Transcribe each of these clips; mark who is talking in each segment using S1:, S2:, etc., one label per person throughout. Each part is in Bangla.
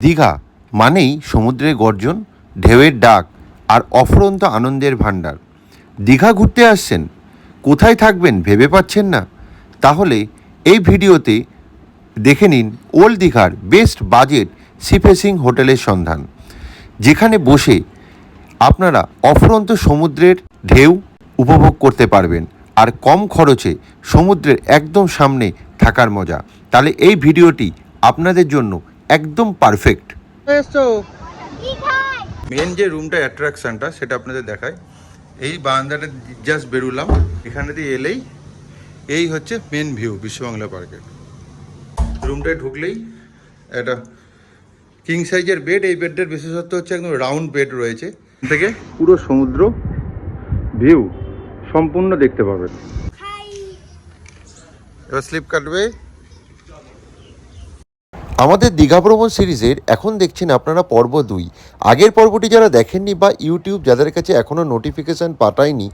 S1: দীঘা মানেই সমুদ্রের গর্জন, ঢেউয়ের ডাক আর অফুরন্ত আনন্দের ভাণ্ডার। দীঘা ঘুরতে আসছেন? কোথায় থাকবেন ভেবে পাচ্ছেন না? তাহলে এই ভিডিওতে দেখে নিন ওল্ড দীঘার বেস্ট বাজেট সিফেসিং হোটেলের সন্ধান, যেখানে বসে আপনারা অফুরন্ত সমুদ্রের ঢেউ উপভোগ করতে পারবেন আর কম খরচে সমুদ্রের একদম সামনে থাকার মজা। তাহলে এই ভিডিওটি আপনাদের জন্য একদম পারফেক্ট মেন যে রুমটা অ্যাট্রাকশনটা সেটা আপনাদের দেখায় এই বারান্দাটা জাস্ট বেরুলাম। এখানে দিয়ে এলেই এই হচ্ছে মেন ভিউ বিশ্ববাংলা পার্কের রুমটায় ঢুকলেই একটা কিং সাইজের বেড এই বেডটার বিশেষত্ব হচ্ছে একদম রাউন্ড বেড রয়েছে। থেকে পুরো সমুদ্র ভিউ সম্পূর্ণ দেখতে পাবেন। এবার স্লিপ কাটবে। আমাদের দীঘা ভ্রমণ সিরিজের এখন দেখছেন আপনারা পর্ব দুই। আগের পর্বটি যারা দেখেননি বা ইউটিউব যাদের কাছে এখনও নোটিফিকেশান পাঠায়নি,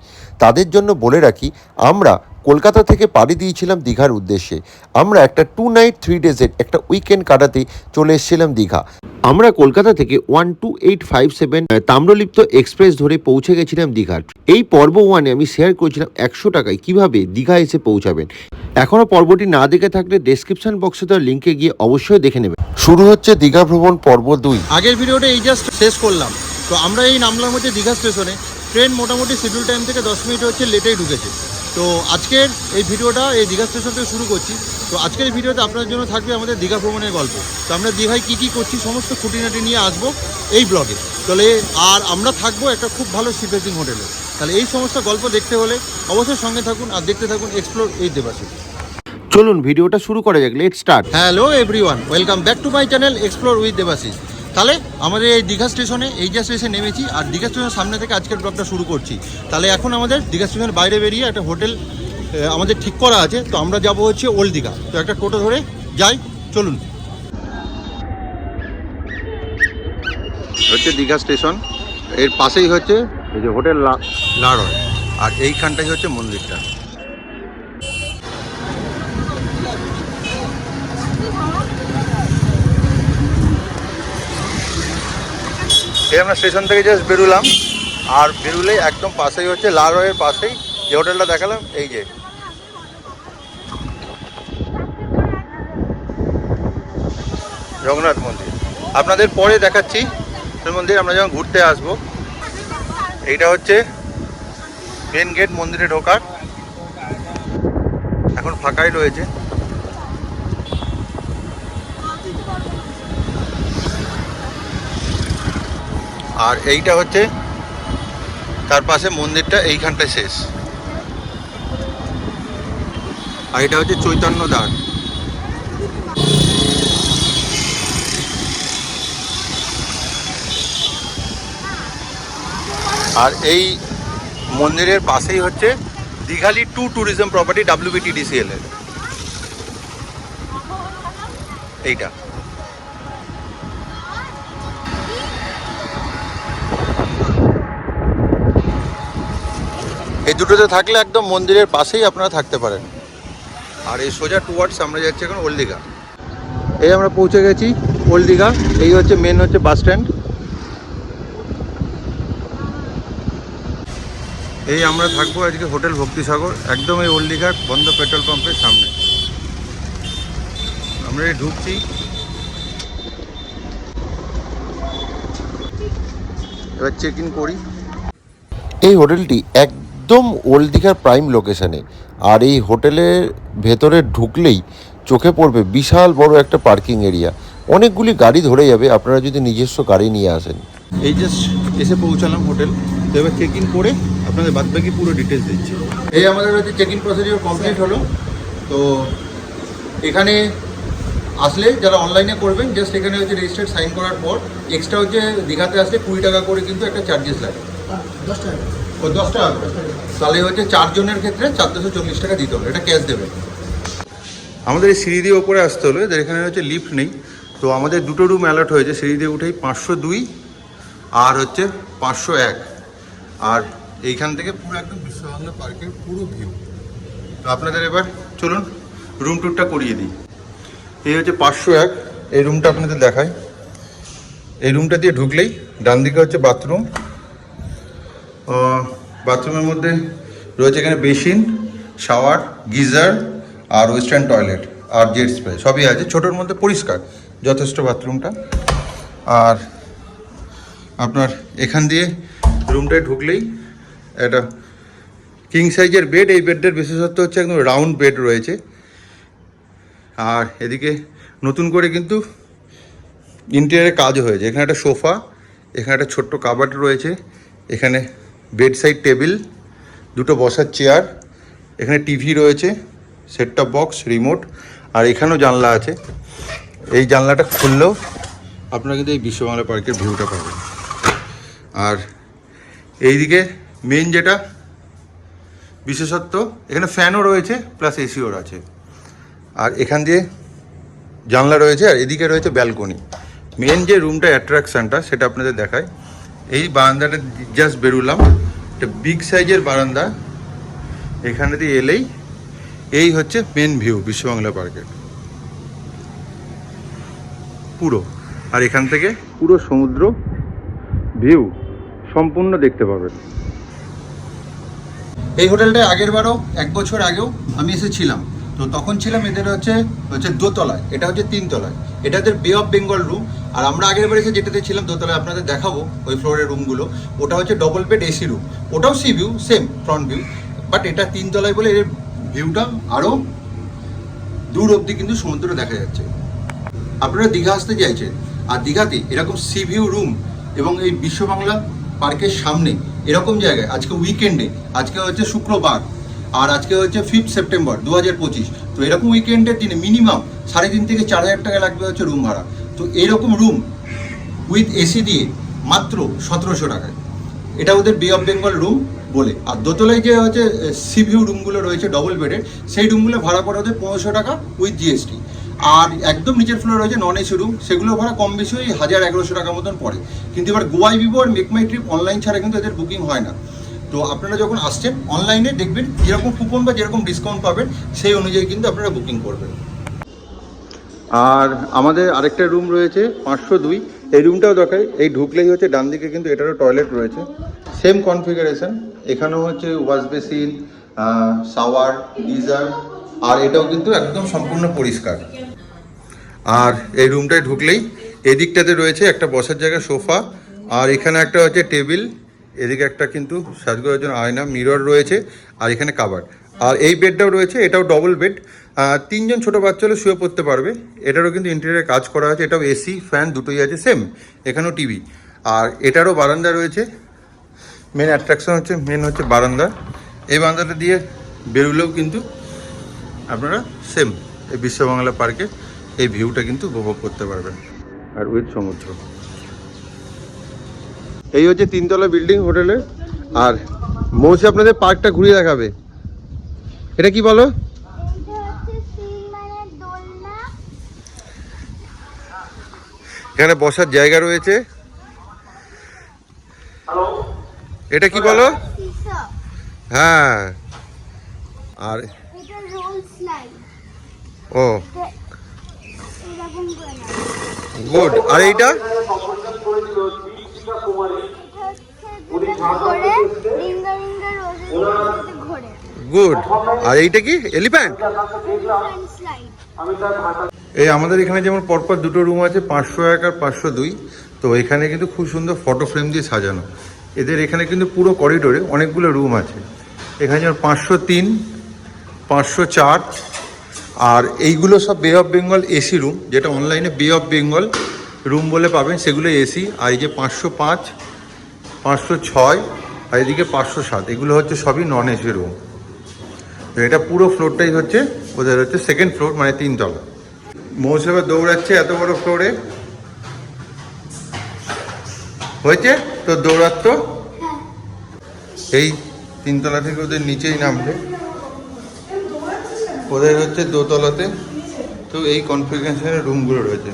S1: তাদের জন্য বলে রাখি, আমরা কলকাতা থেকে পাড়ি দিয়েছিলাম দীঘার উদ্দেশ্যে। আমরা একটা টু নাইট থ্রি ডেজের একটা উইকেন্ড কাটাতে চলে এসেছিলাম দীঘা। আমরা কলকাতা থেকে one two eight five seven Tamralipta express ধরে পৌঁছে গেছিলাম দীঘার। এই পর্ব ওয়ানে আমি শেয়ার করেছিলাম একশো টাকায় কীভাবে দীঘা এসে পৌঁছাবেন। এখনও পর্বটি না দেখে থাকলে ডেসক্রিপশন বক্সে তার লিঙ্কে গিয়ে অবশ্যই দেখে নেবেন। শুরু হচ্ছে দীঘা ভ্রমণ পর্ব দুই।
S2: আগের ভিডিওটা এই জাস্ট শেষ করলাম। তো আমরা এই নামলাম হচ্ছে দীঘা স্টেশনে ট্রেন মোটামুটি শিডিউল টাইম থেকে দশ মিনিট হচ্ছে লেটেই ঢুকেছে। তো আজকের এই ভিডিওটা এই দীঘা স্টেশন থেকে শুরু করছি। তো আজকের এই ভিডিওতে আপনার জন্য থাকবে আমাদের দীঘা ভ্রমণের গল্প। তো আমরা দীঘায় কী কী করছি সমস্ত খুঁটিনাটি নিয়ে আসব এই ব্লগে। তাহলে আর আমরা থাকব একটা খুব ভালো সিপেসিং হোটেলে। তাহলে এই সমস্ত গল্প দেখতে হলে অবশ্যই সঙ্গে থাকুন আর দেখতে থাকুন এক্সপ্লোর এই দেবাসী
S1: চলুন ভিডিওটা শুরু করা যাক। Let start
S2: hello everyone welcome back to my channel explore with Debashis তাহলে আমাদের এই দীঘা স্টেশনে, এই যে স্টেশনে নেমেছি, আর দীঘা স্টেশনের সামনে থেকে আজকের ব্লগটা শুরু করছি। তাহলে এখন আমাদের দীঘা স্টেশনের বাইরে বেরিয়ে একটা হোটেল আমাদের ঠিক করা আছে। তো আমরা যাব হচ্ছে ওল্ড দীঘা। তো একটা টোটো ধরে যাই, চলুন।
S1: হচ্ছে দীঘা স্টেশন। এর পাশেই হচ্ছে এই যে হোটেল লারয়। আর এইখানটাই হচ্ছে মন্দিরটা। এই আমরা স্টেশন থেকে জাস্ট বেরোলাম। আর বেরুলেই একদম পাশেই হচ্ছে লারয়ের পাশেই যে হোটেলটা দেখালাম, এই যে। জগন্নাথ মন্দির। আপনাদের পরে দেখাচ্ছি সেই মন্দির, আমরা যখন ঘুরতে আসব, এইটা হচ্ছে মেন গেট মন্দিরে ঢোকার। এখন ফাঁকাই রয়েছে। আর এইটা হচ্ছে তার পাশে মন্দিরটা এইখানটায় শেষ। আর এটা হচ্ছে চৈতন্য দ্বার। আর এই মন্দিরের পাশেই হচ্ছে দীঘালি টু ট্যুরিজম প্রপার্টি ডাব্লিউবিটিডিসিএল এর। এইটা। এই দুটোতে থাকলে একদম মন্দিরের পাশেই আপনারা থাকতে পারেন। আর এই সোজা টুয়ার্ডস আমরা যাচ্ছি এখন ওল্ড দীঘা এই আমরা পৌঁছে গেছি ওল্ড দীঘা এই হচ্ছে মেন হচ্ছে বাস স্ট্যান্ড এই আমরা থাকব আজকে হোটেল ভক্তিসাগর। একদম এই ওল্ড দীঘার বন্ধ পেট্রোল পাম্পের সামনে। আমরা এই ঢুকছি। এবার চেক ইন করি। এই হোটেলটি একদম ওল্ড দীঘার প্রাইম লোকেশানে আর এই হোটেলের ভেতরে ঢুকলেই চোখে পড়বে বিশাল বড় একটা পার্কিং এরিয়া অনেকগুলি গাড়ি ধরে যাবে আপনারা যদি নিজস্ব গাড়ি নিয়ে আসেন।
S2: এই জাস্ট এসে পৌঁছালাম হোটেল তো এবার চেক ইন করে আপনাদের বাদবাকি পুরো ডিটেলস দিচ্ছি।
S1: এই আমাদের হচ্ছে চেক ইন প্রসিডিওর কমপ্লিট হলো। তো এখানে আসলে যারা অনলাইনে করবেন জাস্ট এখানে হচ্ছে রেজিস্টার্ড সাইন করার পর এক্সট্রা হচ্ছে দীঘাতে আসলে কুড়ি টাকা করে কিন্তু একটা চার্জেস লাগে। ও দশ টাকা করে। তাহলে হচ্ছে চারজনের ক্ষেত্রে চারশো চল্লিশ টাকা দিতে হবে। এটা ক্যাশ দেবে। আমাদের এই সিঁড়ি দিয়ে ওপরে আসতে হলো এদের এখানে হচ্ছে লিফট নেই। তো আমাদের দুটো রুম অ্যালার্ট হয়েছে। সিঁড়ি দিয়ে উঠেই পাঁচশো দুই আর হচ্ছে পাঁচশো এক। আর এইখান থেকে পুরো একদম বিশ্ববাংলা পার্কের পুরো ভিউ তো আপনাদের এবার চলুন রুম ট্যুরটা করিয়ে দিই। এই হচ্ছে পাঁচশো এক। এই রুমটা আপনাদের দেখায়
S2: এই রুমটা দিয়ে ঢুকলেই ডান দিকে হচ্ছে বাথরুম বাথরুমের মধ্যে রয়েছে এখানে বেসিন, শাওয়ার, গিজার আর ওয়েস্টার্ন টয়লেট আর জেট স্প্রে, সবই আছে। ছোটোর মধ্যে পরিষ্কার, যথেষ্ট বাথরুমটা। আর আপনার এখান দিয়ে রুমটায় ঢুকলেই একটা কিং সাইজের বেড এই বেডটার বিশেষত্ব হচ্ছে একদম রাউন্ড বেড রয়েছে। আর এদিকে নতুন করে কিন্তু ইন্টেরিয়ারে কাজ হয়েছে। এখানে একটা সোফা, এখানে একটা ছোট্ট কাবার্ড রয়েছে। এখানে বেড সাইড টেবিল, দুটো বসার চেয়ার, এখানে টিভি রয়েছে সেট টপ বক্স রিমোট আর এখানেও জানলা আছে। এই জানলাটা খুললেও আপনারা কিন্তু এই বিশ্ববাংলা পার্কের ভিউটা পাবেন। আর এইদিকে মেন যেটা, বিশেষত্ব, এখানে ফ্যানও রয়েছে প্লাস এসিও আছে আর এখান দিয়ে জানলা রয়েছে, আর এদিকে রয়েছে ব্যালকনি মেন যে রুমটা অ্যাট্রাকশনটা সেটা আপনাদের দেখায়। এই বারান্দাটা জাস্ট বেরোলাম। একটা বিগ সাইজের বারান্দা। এখানে দিয়ে এলেই এই হচ্ছে মেন ভিউ বিশ্ববাংলা পার্কের পুরো। আর এখান থেকে পুরো সমুদ্র ভিউ সম্পূর্ণ দেখতে পাবেন। এই হোটেলটায় আগের বারও, এক বছর আগেও আমি এসেছিলাম। তো তখন ছিলাম এদের হচ্ছে হচ্ছে দোতলায়। এটা হচ্ছে তিনতলায়। এটা এদের বে অফ বেঙ্গল রুম আর আমরা আগের বার যেটাতে ছিলাম দোতলায় আপনাদের দেখাবো ওই ফ্লোরের রুমগুলো ওটা হচ্ছে ডবল বেড এসি রুম ওটাও sea view same front view but এটা তিনতলায় বলে এর ভিউটা আরও দূর অবধি কিন্তু সমুদ্র দেখা যাচ্ছে। আপনারা দীঘা আসতে চাইছেন, আর দীঘাতে এরকম সি ভিউ রুম এবং এই বিশ্ববাংলা পার্কের সামনে এরকম জায়গায়, আজকে উইকেন্ডে আজকে হচ্ছে শুক্রবার, আর আজকে হচ্ছে ফিফথ সেপ্টেম্বর দু হাজার পঁচিশ। তো এরকম উইকেন্ডের দিনে মিনিমাম সাড়ে তিন থেকে চার হাজার টাকা লাগবে হচ্ছে রুম ভাড়া। তো এরকম রুম উইথ এসি দিয়ে মাত্র সতেরোশো টাকায়। এটা ওদের বে অফ বেঙ্গল রুম বলে। আর দোতলায় যে হচ্ছে সি ভিউ রুমগুলো রয়েছে ডবল বেডের সেই রুমগুলো ভাড়া পড়ে ওদের পনেরোশো টাকা উইথ জিএসটি আর একদম নিচের ফ্লোর রয়েছে নন এসি রুম সেগুলো ভাড়া কম বেশি ওই হাজার এগারোশো টাকার মতন পড়ে। কিন্তু এবার গোয়াই ভিভো আর মেক মাই ট্রিপ অনলাইন ছাড়া কিন্তু এদের বুকিং হয় না। তো আপনারা যখন আসছেন অনলাইনে দেখবেন যেরকম কুপন বা যেরকম ডিসকাউন্ট পাবেন, সেই অনুযায়ী কিন্তু আপনারা বুকিং করবেন। আর আমাদের আরেকটা রুম রয়েছে, পাঁচশো দুই। এই রুমটাও দেখায় এই ঢুকলেই হচ্ছে, ডান দিকে কিন্তু এটারও টয়লেট রয়েছে। সেম কনফিগারেশন এখানেও হচ্ছে ওয়াশ বেসিন শাওয়ার গিজার আর এটাও কিন্তু একদম সম্পূর্ণ পরিষ্কার। আর এই রুমটায় ঢুকলেই, এদিকটাতে রয়েছে একটা বসার জায়গা, সোফা, আর এখানে একটা হচ্ছে টেবিল এদিকে একটা কিন্তু সাজগোজার জন্য আয়না মিরর রয়েছে আর এখানে কাবার আর এই বেডটাও রয়েছে, এটাও ডবল বেড তিনজন ছোট বাচ্চা হলে শুয়ে পড়তে পারবে। এটারও কিন্তু ইন্টেরিয়ার কাজ করা আছে, এটাও এসি ফ্যান দুটোই আছে সেম এখানেও টিভি আর এটারও বারান্দা রয়েছে। মেন অ্যাট্রাকশন হচ্ছে মেন হচ্ছে বারান্দা। এই বারান্দাটা দিয়ে বেরোলেও কিন্তু আপনারা সেম এই বিশ্ববাংলা পার্কে এই ভিউটা কিন্তু উপভোগ করতে পারবেন। আর উইথ সমুদ্র। এই হচ্ছে তিনতলা বিল্ডিং হোটেলে আর মৌসি আপনাদের পার্কটা ঘুরিয়ে দেখাবে। এটা কি বলো? এখানে বসার জায়গা রয়েছে। এটা কি বলো? হ্যাঁ। আর ও। গুড আর এইটা? গুড। আর এইটা কি? এলিফ্যান্ট? এই আমাদের এখানে যেমন পরপর দুটো রুম আছে পাঁচশো এক আর পাঁচশো দুই। তো এখানে কিন্তু খুব সুন্দর ফটো ফ্রেম দিয়ে সাজানো। এদের এখানে কিন্তু পুরো করিডোরে অনেকগুলো রুম আছে। এখানে যেমন পাঁচশো তিন পাঁচশো চার আর এইগুলো সব বে অফ বেঙ্গল এসি রুম যেটা অনলাইনে বে অফ বেঙ্গল রুম বলে পাবেন সেগুলো এসি আর এই যে পাঁচশো পাঁচ পাঁচশো ছয় আর এদিকে পাঁচশো সাত এগুলো হচ্ছে সবই নন এসি রুম তো এটা পুরো ফ্লোরটাই হচ্ছে ওদের হচ্ছে সেকেন্ড ফ্লোর মানে তিনতলা। মৌসুমে দৌড়াচ্ছে এত বড় ফ্লোরে হয়েছে? তো দৌড়াত্ম এই তিনতলা থেকে ওদের নিচেই নামবে। ওদের হচ্ছে দোতলাতে। তো এই কনফিগারেশনের রুমগুলো রয়েছে।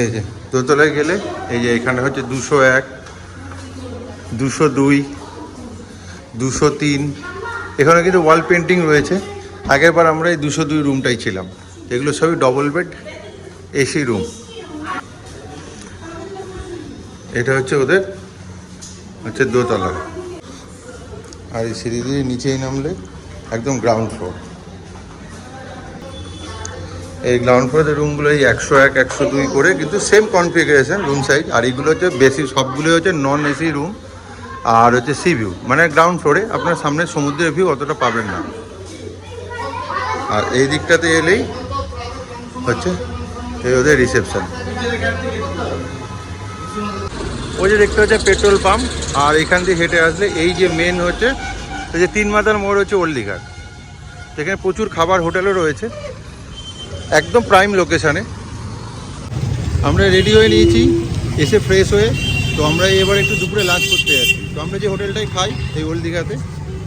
S2: এই যে, দোতলায় গেলে এই যে এখানে হচ্ছে দুশো এক, দুশো দুই, দুশো তিন। এখানে কিন্তু ওয়াল পেন্টিং রয়েছে। আগের বার আমরা এই দুশো দুই রুমটাই ছিলাম। এগুলো সবই ডবল বেড এসি রুম এটা হচ্ছে ওদের হচ্ছে দোতলা। আর এই সিঁড়ি দিয়ে নিচেই নামলে একদম গ্রাউন্ড ফ্লোর এই গ্রাউন্ড ফ্লোরের রুমগুলো এই একশো এক, একশো দুই করে, কিন্তু সেম কনফিগারেশন রুম সাইজ আর এইগুলো হচ্ছে বেশি, সবগুলোই হচ্ছে নন এসি রুম আর হচ্ছে সি ভিউ মানে গ্রাউন্ড ফ্লোরে আপনার সামনে সমুদ্রের ভিউ অতটা পাবেন না। আর এই দিকটাতে এলেই হচ্ছে এই ওদের রিসেপশন ওই যে দেখতে হচ্ছে পেট্রোল পাম্প আর এখান দিয়ে হেঁটে আসলে এই যে মেন হচ্ছে, এই যে তিন মাথার মোড় হচ্ছে ওল্ড দীঘার এখানে প্রচুর খাবার হোটেলও রয়েছে। একদম প্রাইম লোকেশানে আমরা রেডি হয়ে নিয়েছি, এসে ফ্রেশ হয়ে। তো আমরা এবার একটু দুপুরে লাঞ্চ করতে যাচ্ছি। তো আমরা যে হোটেলটাই খাই এই ওল্ড দীঘাতে,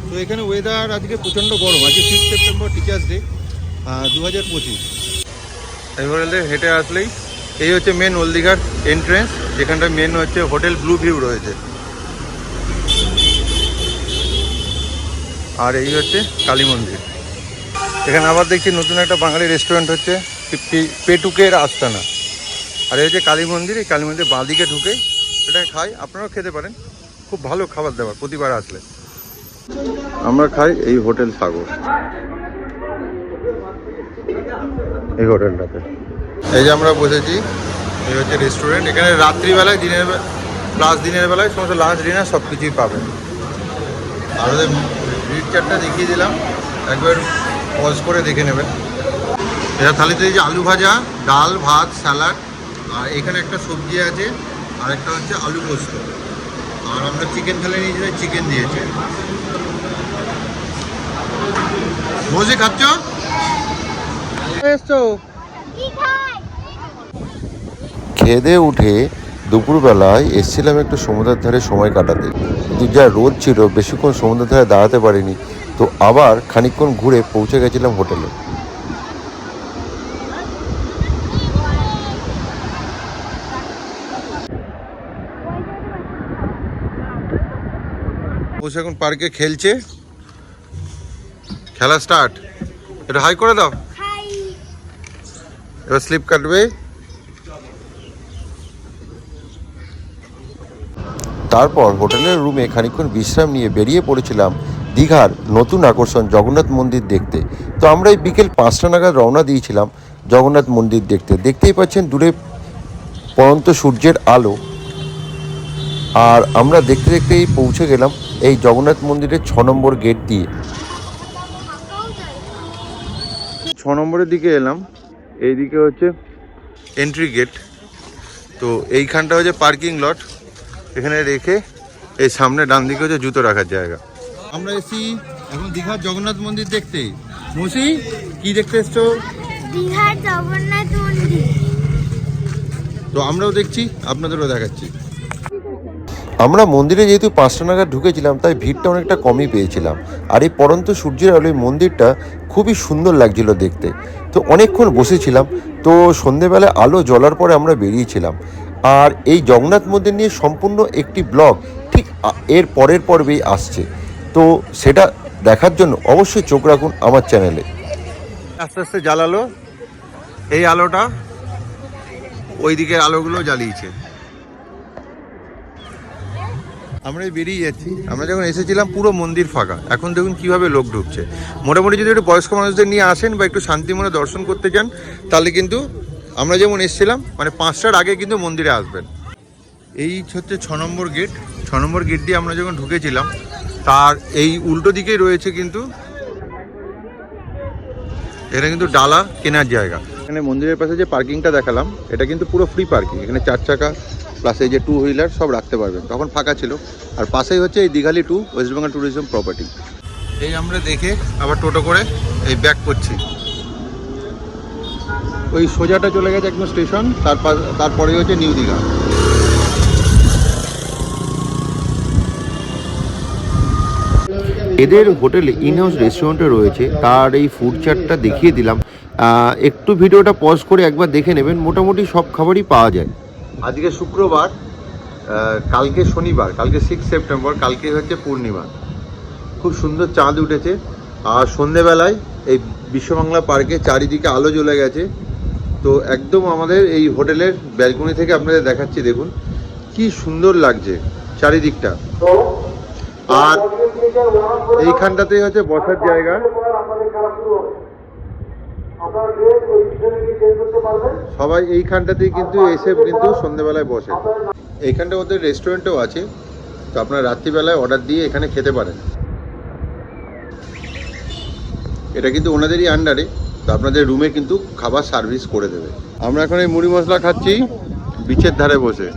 S2: তো এখানে ওয়েদার আজকে প্রচণ্ড গরম। আজকে ফিফথ সেপ্টেম্বর টিচার্স ডে দু হাজার পঁচিশ। এই হোটেলে হেঁটে আসলেই, এই হচ্ছে মেন ওল্ড দীঘার এন্ট্রেন্স যেখানটা মেন হচ্ছে হোটেল ব্লু ভিউ রয়েছে। আর এই হচ্ছে কালী মন্দির। এখানে আবার দেখছি নতুন একটা বাঙালি রেস্টুরেন্ট হচ্ছে পেটুকের আস্তানা। আর এই হচ্ছে কালী মন্দির, এই কালী মন্দির বাঁদিকে ঢুকে এটা খাই, আপনারাও খেতে পারেন। খুব ভালো খাবার দাবার, প্রতিবার আসলে। আমরা খাই এই হোটেল সাগর। এই হোটেলটাতে। এই যে আমরা বসেছি, এই হচ্ছে রেস্টুরেন্ট এখানে রাত্রিবেলায়, দিনের প্লাস দিনের বেলায় সমস্ত লাঞ্চ ডিনার সব কিছুই পাবেন। আর ওদের ব্রিড চারটা দেখিয়ে দিলাম। একবার পজ করে দেখে নেবেন। এটা থালিতে এই যে আলু ভাজা ডাল ভাত স্যালাড আর এখানে একটা সবজি আছে আর একটা হচ্ছে আলু পোস্ত। আর আমরা চিকেন থালি নিয়েছি চিকেন দিয়েছে। বসে খাচ্ছ?
S1: খেয়ে দিয়ে উঠে দুপুরবেলায় এসেছিলাম একটু সমুদ্রের ধারে সময় কাটাতে। কিন্তু যা রোদ ছিল বেশিক্ষণ সমুদ্রের ধারে দাঁড়াতে পারিনি। তো আবার খানিকক্ষণ ঘুরে পৌঁছে গেছিলাম হোটেলে।
S2: বসে এখন পার্কে খেলছে। খেলা স্টার্ট এটা হাই করে দাও। এবার স্লিপ কাটবে।
S1: তারপর হোটেলের রুমে খানিকক্ষণ বিশ্রাম নিয়ে বেরিয়ে পড়েছিলাম দীঘার নতুন আকর্ষণ জগন্নাথ মন্দির দেখতে। তো আমরা এই বিকেল পাঁচটা নাগাদ রওনা দিয়েছিলাম জগন্নাথ মন্দির দেখতে। দেখতেই পাচ্ছেন দূরে পরন্ত সূর্যের আলো। আর আমরা দেখতে দেখতেই পৌঁছে গেলাম এই জগন্নাথ মন্দিরের ছ নম্বর গেট দিয়ে।
S2: ছ নম্বরের দিকে এলাম। এইদিকে হচ্ছে এন্ট্রি গেট তো এইখানটা হচ্ছে পার্কিং লট এখানে রেখে এই সামনে ডান দিকে হচ্ছে জুতো রাখার জায়গা। আমরা এসি এখন দীঘার জগন্নাথ মন্দির দেখতে। মসি কি দেখতে এসছো?
S3: দীঘার জগন্নাথ মন্দির।
S2: তো আমরাও দেখছি আপনাদেরও দেখাচ্ছি।
S1: আমরা মন্দিরে যেহেতু পাঁচটা নাগাদ ঢুকেছিলাম তাই ভিড়টা অনেকটা কমই পেয়েছিলাম। আর এই পরন্ত সূর্যের আলোয় মন্দিরটা খুবই সুন্দর লাগছিল দেখতে। তো অনেকক্ষণ বসেছিলাম তো সন্ধেবেলায় আলো জ্বলার পরে আমরা বেরিয়েছিলাম। আর এই জগন্নাথ মন্দির নিয়ে সম্পূর্ণ একটি ব্লগ ঠিক এর পরের পর্বেই আসছে। তো সেটা দেখার জন্য অবশ্যই চোখ রাখুন আমার চ্যানেলে।
S2: আস্তে আস্তে জ্বালালো। এই আলোটা ওই দিকের আলোগুলো জ্বালিয়েছে। আমরা বেরিয়ে যাচ্ছি। আমরা যখন এসেছিলাম পুরো মন্দির ফাঁকা। এখন দেখুন কীভাবে লোক ঢুকছে। মোটামুটি যদি একটু বয়স্ক মানুষদের নিয়ে আসেন বা একটু শান্তি মনে দর্শন করতে চান, তাহলে কিন্তু আমরা যেমন এসেছিলাম মানে পাঁচটার আগে কিন্তু মন্দিরে আসবেন। এই হচ্ছে ছ নম্বর গেট ছ নম্বর গেট দিয়ে আমরা যখন ঢুকেছিলাম তার এই উল্টো দিকেই রয়েছে কিন্তু। এটা কিন্তু ডালা কেনার জায়গা। এখানে মন্দিরের পাশে যে পার্কিংটা দেখালাম এটা কিন্তু পুরো ফ্রি পার্কিং এখানে চার চাকা প্লাস এই যে টু হুইলার সব রাখতে পারবেন। তখন ফাঁকা ছিল। আর পাশেই হচ্ছে এই দীঘালি to West Bengal tourism property এই আমরা দেখে আবার টোটো করে এই ব্যাক করছি। ওই সোজাটা চলে গেছে একদম স্টেশন তারপর তারপরে হচ্ছে নিউ দীঘা।
S1: এদের হোটেলে ইনহাউস রেস্টুরেন্টে রয়েছে। তার এই ফুড চার্টটা দেখিয়ে দিলাম। একটু ভিডিওটা পজ করে একবার দেখে নেবেন। মোটামুটি সব খাবারই পাওয়া যায়।
S2: আজকে শুক্রবার কালকে শনিবার কালকে সিক্স সেপ্টেম্বর কালকে হচ্ছে পূর্ণিমা। খুব সুন্দর চাঁদ উঠেছে। আর সন্ধেবেলায় এই বিশ্ববাংলা পার্কে চারিদিকে আলো জ্বলে গেছে। তো একদম আমাদের এই হোটেলের ব্যালকনি থেকে আপনাদের দেখাচ্ছি দেখুন।
S3: কি সুন্দর লাগছে চারিদিকটা। আর এইখানটাতেই হচ্ছে বসার জায়গা। সবাই এইখানটাতেই কিন্তু এসে কিন্তু সন্ধেবেলায় বসে। এইখানটা ওদের রেস্টুরেন্টও আছে, তো আপনারা রাত্রিবেলায় অর্ডার দিয়ে এখানে খেতে পারেন। এটা কিন্তু ওনাদেরই আন্ডারে তো আপনাদের রুমে কিন্তু খাবার সার্ভিস করে দেবে। আমরা এখন এই মুড়ি মশলা খাচ্ছি, বিচের ধারে বসে।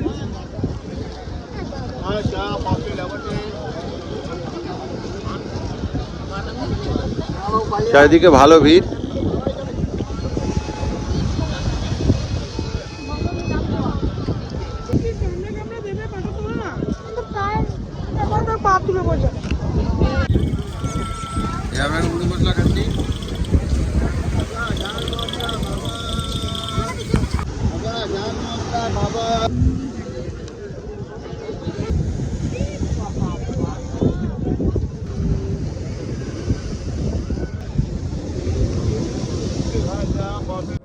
S3: চারিদিকে ভালো ভিড় আমরা মুড়ি মশলা খাচ্ছি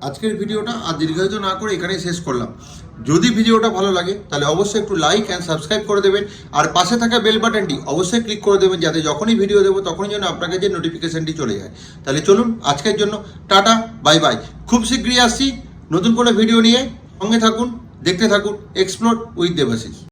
S2: আজকের ভিডিওটা আর দীর্ঘায়িত না করে এখানেই শেষ করলাম। যদি ভিডিওটা ভালো লাগে, তাহলে অবশ্যই একটু লাইক অ্যান্ড সাবস্ক্রাইব করে দেবেন। আর পাশে থাকা বেল বাটনটি অবশ্যই ক্লিক করে দেবেন, যাতে যখনই ভিডিও দেবো, তখনই যেন আপনাকে যে নোটিফিকেশনটি চলে যায়। তাহলে চলুন, আজকের জন্য টাটা বাই বাই খুব শীঘ্রই আসছি নতুন কোনো ভিডিও নিয়ে। সঙ্গে থাকুন, দেখতে থাকুন এক্সপ্লোর উইথ দেবাশিস